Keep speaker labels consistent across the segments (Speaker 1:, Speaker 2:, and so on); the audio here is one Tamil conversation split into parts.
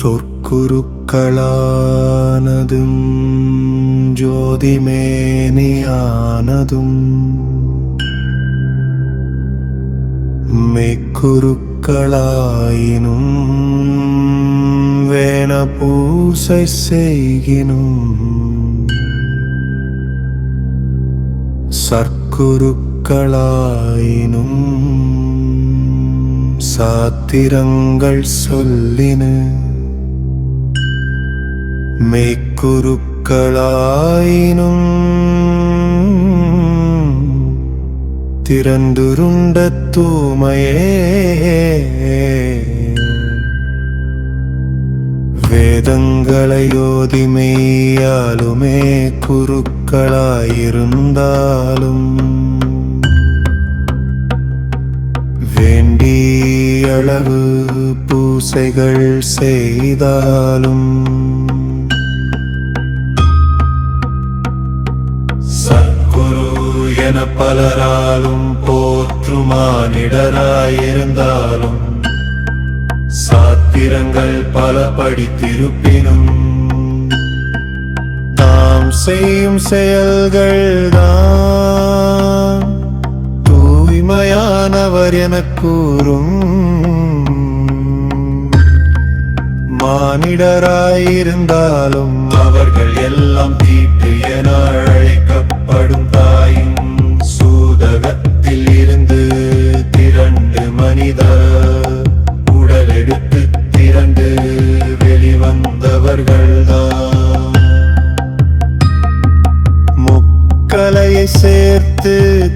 Speaker 1: சொற்குருக்களானதும் ஜோதிமேனியானதும் மெக்குருக்களாயினும் வேண பூசை செய்கினும் சர்க்குருக்களாயினும் சாத்திரங்கள் சொல்லினு மெய்க்குருக்களாயினும் திறந்துருண்ட தூமையே. வேதங்களையோதி மெய்யாலுமே குருக்களாயிருந்தாலும் வேண்டியளவு பூசைகள் செய்தாலும் என பலராலும் போற்றுமானிடராயிருந்தாலும் சாத்திரங்கள் பல படித்திருப்பினும் நாம் செய்யும் செயல்கள் தான் தூய்மையானவர் என கூறும். மானிடராயிருந்தாலும் அவர்கள் எல்லாம் தீட்டு என முக்கலையை சேர்த்து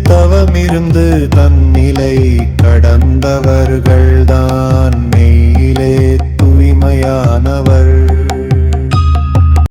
Speaker 1: தவமிருந்து தன்னிலை கடந்தவர்கள்தான்.